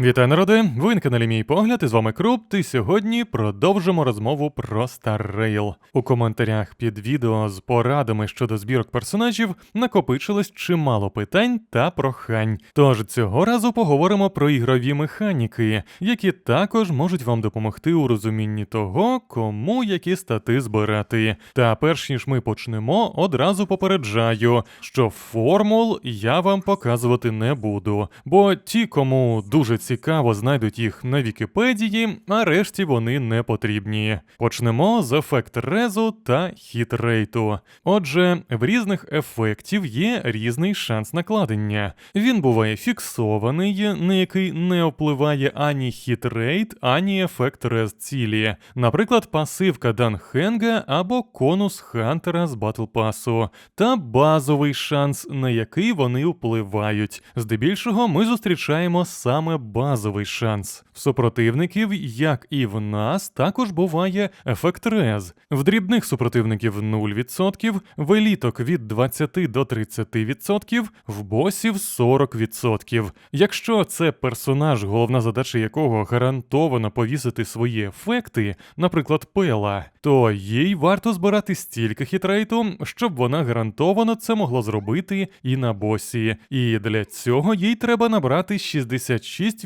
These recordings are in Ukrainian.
Вітаю, народи! Ви на каналі Мій Погляд, і з вами Круп, і сьогодні продовжимо розмову про Rail. У коментарях під відео з порадами щодо збірок персонажів накопичилось чимало питань та прохань. Тож цього разу поговоримо про ігрові механіки, які також можуть вам допомогти у розумінні того, кому які стати збирати. Та перш ніж ми почнемо, одразу попереджаю, що формул я вам показувати не буду, бо ті, кому дуже цікаво, знайдуть їх на Вікіпедії, а решті вони не потрібні. Почнемо з ефект резу та хітрейту. Отже, в різних ефектів є різний шанс накладення. Він буває фіксований, на який не впливає ані хітрейт, ані ефект рез цілі. Наприклад, пасивка Данхенга або конус Хантера з Батл Пасу, та базовий шанс, на який вони впливають. Здебільшого ми зустрічаємо саме базовий шанс. В супротивників, як і в нас, також буває ефект рез. В дрібних супротивників 0%, в еліток від 20 до 30%, в босів 40%. Якщо це персонаж, головна задача якого гарантовано повісити свої ефекти, наприклад, пела, то їй варто збирати стільки хітрейту, щоб вона гарантовано це могла зробити і на босі. І для цього їй треба набрати 66%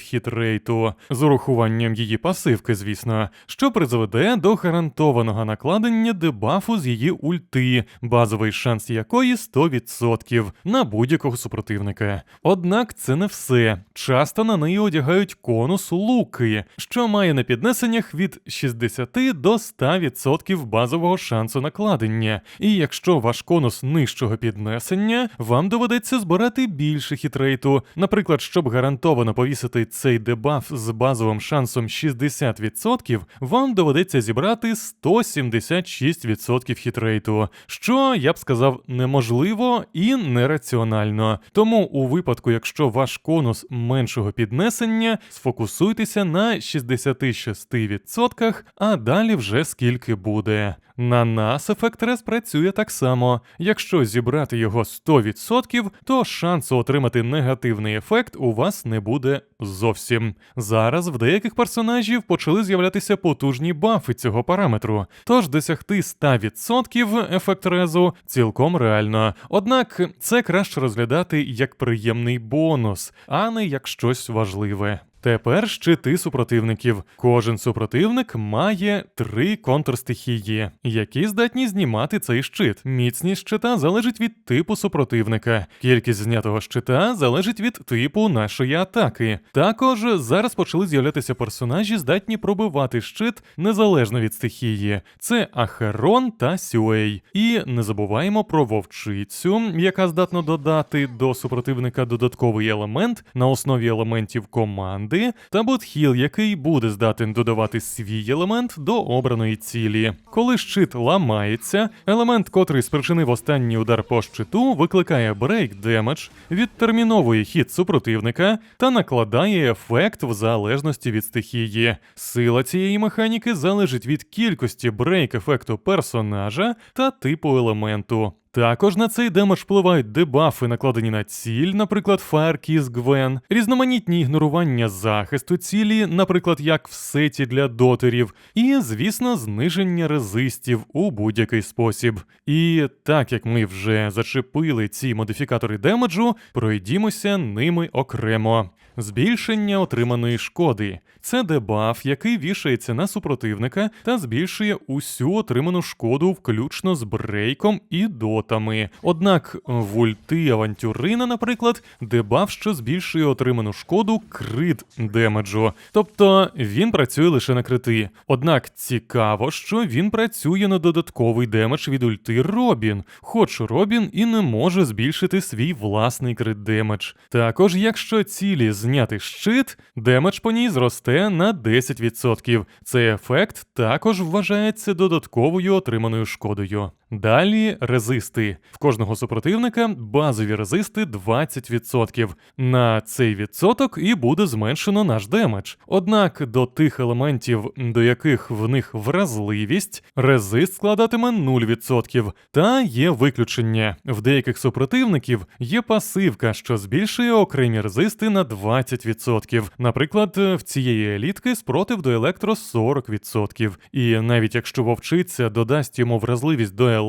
хітрейту з урахуванням її пасивки, звісно, що призведе до гарантованого накладення дебафу з її ульти, базовий шанс якої 100% на будь-якого супротивника. Однак це не все. Часто на неї одягають конус луки, що має на піднесеннях від 60 до 100% базового шансу накладення. І якщо ваш конус нижчого піднесення, вам доведеться збирати більше хітрейту, наприклад, щоб гарантовано повісити цей дебаф з базовим шансом 60%, вам доведеться зібрати 176% хітрейту, що я б сказав неможливо і нераціонально. Тому у випадку, якщо ваш конус меншого піднесення, сфокусуйтеся на 66%, а далі вже скільки буде. На нас ефект рез працює так само. Якщо зібрати його 100%, то шансу отримати негативний ефект у вас не буде зовсім. Зараз в деяких персонажів почали з'являтися потужні бафи цього параметру, тож досягти 100% ефект резу цілком реально. Однак це краще розглядати як приємний бонус, а не як щось важливе. Тепер щити супротивників. Кожен супротивник має три контрстихії, які здатні знімати цей щит. Міцність щита залежить від типу супротивника. Кількість знятого щита залежить від типу нашої атаки. Також зараз почали з'являтися персонажі, здатні пробивати щит незалежно від стихії. Це Ахерон та Сюей. І не забуваємо про вовчицю, яка здатна додати до супротивника додатковий елемент на основі елементів команди команди, та ботхіл, який буде здатен додавати свій елемент до обраної цілі. Коли щит ламається, елемент, котрий спричинив останній удар по щиту, викликає брейк демедж, відтерміновує хід супротивника та накладає ефект в залежності від стихії. Сила цієї механіки залежить від кількості брейк ефекту персонажа та типу елементу. Також на цей демедж впливають дебафи, накладені на ціль, наприклад, Firekiss Гвен, різноманітні ігнорування захисту цілі, наприклад, як в сеті для дотерів, і, звісно, зниження резистів у будь-який спосіб. І так як ми вже зачепили ці модифікатори демеджу, пройдімося ними окремо. Збільшення отриманої шкоди це дебаф, який вішається на супротивника та збільшує усю отриману шкоду, включно з брейком і дотами. Однак в ульти авантюрина, наприклад, дебаф, що збільшує отриману шкоду крит демеджу. Тобто він працює лише на крити. Однак цікаво, що він працює на додатковий демедж від ульти Робін, хоч Робін і не може збільшити свій власний крит демедж. Також, якщо цілі зняти щит, демедж по ній зросте на 10%. Цей ефект також вважається додатковою отриманою шкодою. Далі резисти. В кожного супротивника базові резисти 20%. На цей відсоток і буде зменшено наш демедж. Однак до тих елементів, до яких в них вразливість, резист складатиме 0%. Та є виключення. В деяких супротивників є пасивка, що збільшує окремі резисти на 20%. Наприклад, в цієї елітки спротив до електро 40%. І навіть якщо вовчиця додасть йому вразливість до електро,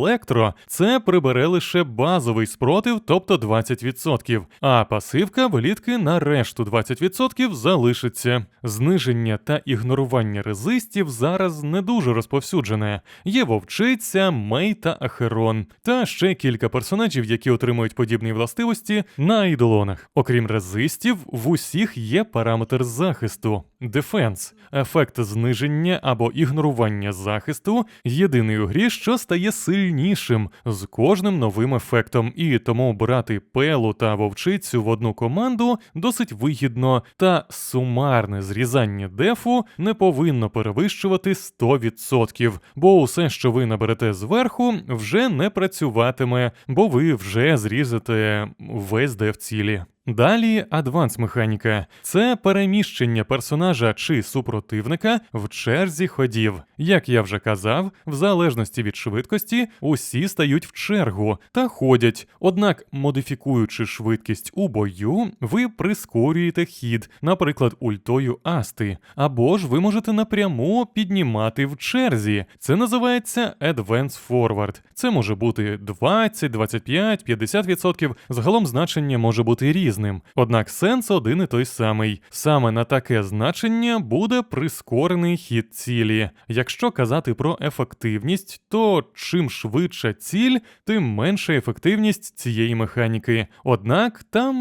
це прибере лише базовий спротив, тобто 20%. А пасивка в елітки на решту 20% залишиться. Зниження та ігнорування резистів зараз не дуже розповсюджене. Є вовчиця, Мей та Ахерон, та ще кілька персонажів, які отримують подібні властивості на айдолонах. Окрім резистів, в усіх є параметр захисту. Дефенс ефект зниження або ігнорування захисту єдиний у грі, що стає сильнішим з кожним новим ефектом, і тому брати пелу та вовчицю в одну команду досить вигідно, та сумарне зрізання дефу не повинно перевищувати 100%, бо усе, що ви наберете зверху, вже не працюватиме, бо ви вже зрізете весь деф цілі. Далі адванс механіка це переміщення персонажа чи супротивника в черзі ходів. Як я вже казав, в залежності від швидкості усі стають в чергу та ходять. Однак, модифікуючи швидкість у бою, ви прискорюєте хід, наприклад, ультою Асти, або ж ви можете напряму піднімати в черзі. Це називається Advance Forward. Це може бути 20, 25, 50%. Загалом значення може бути різне різним. Однак сенс один і той самий. Саме на таке значення буде прискорений хід цілі. Якщо казати про ефективність, то чим швидша ціль, тим менша ефективність цієї механіки. Однак там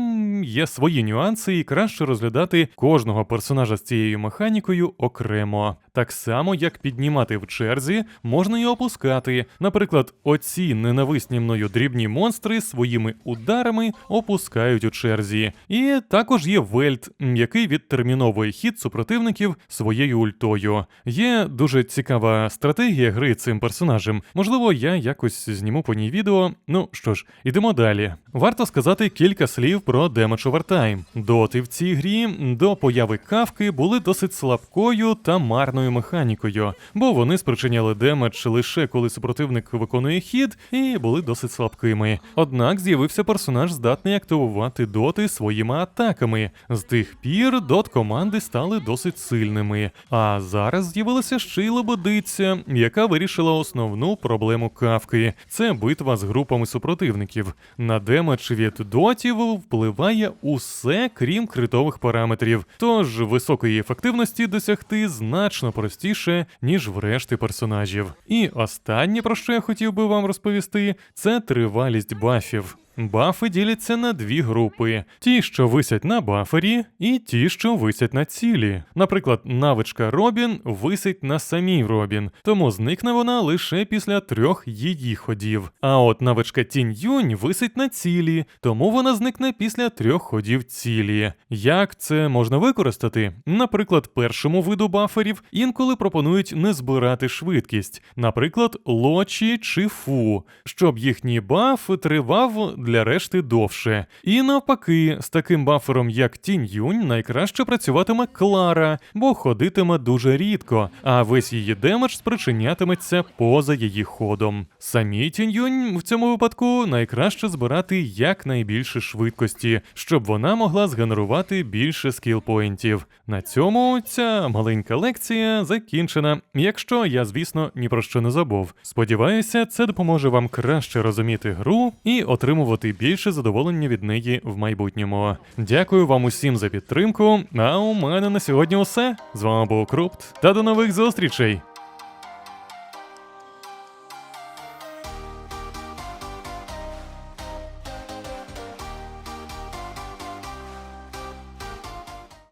є свої нюанси, і краще розглядати кожного персонажа з цією механікою окремо. Так само, як піднімати в черзі, можна й опускати. Наприклад, оці ненависні мною дрібні монстри своїми ударами опускають у черзі. І також є Вельт, який відтерміновує хід супротивників своєю ультою. Є дуже цікава стратегія гри цим персонажем. Можливо, я якось зніму по ній відео. Ну що ж, ідемо далі. Варто сказати кілька слів про Damage Overtime. Доти в цій грі до появи кавки були досить слабкою та марною механікою, бо вони спричиняли демедж лише коли супротивник виконує хід і були досить слабкими. Однак з'явився персонаж, здатний активувати доти своїми атаками. З тих пір дот команди стали досить сильними. А зараз з'явилася ще й лебедиця, яка вирішила основну проблему кавки. Це битва з групами супротивників. На демедж від дотів впливає усе, крім критових параметрів. Тож високої ефективності досягти значно простіше, ніж в решти персонажів. І останнє, про що я хотів би вам розповісти, це тривалість бафів. Бафи діляться на дві групи: ті, що висять на бафері, і ті, що висять на цілі. Наприклад, навичка Робін висить на самій Робін, тому зникне вона лише після трьох її ходів. А от навичка Тінь Юнь висить на цілі, тому вона зникне після трьох ходів цілі. Як це можна використати? Наприклад, першому виду баферів інколи пропонують не збирати швидкість, наприклад, лочі чи фу, щоб їхній баф тривав для решти довше. І навпаки, з таким бафером, як Тінь Юнь, найкраще працюватиме Клара, бо ходитиме дуже рідко, а весь її демедж спричинятиметься поза її ходом. Самі Тінь Юнь в цьому випадку найкраще збирати якнайбільше швидкості, щоб вона могла згенерувати більше скілпоінтів. На цьому ця маленька лекція закінчена. Якщо я, звісно, ні про що не забув. Сподіваюся, це допоможе вам краще розуміти гру і отримувати отримувати більше задоволення від неї в майбутньому. Дякую вам усім за підтримку. А у мене на сьогодні усе. З вами був Крупт, та до нових зустрічей!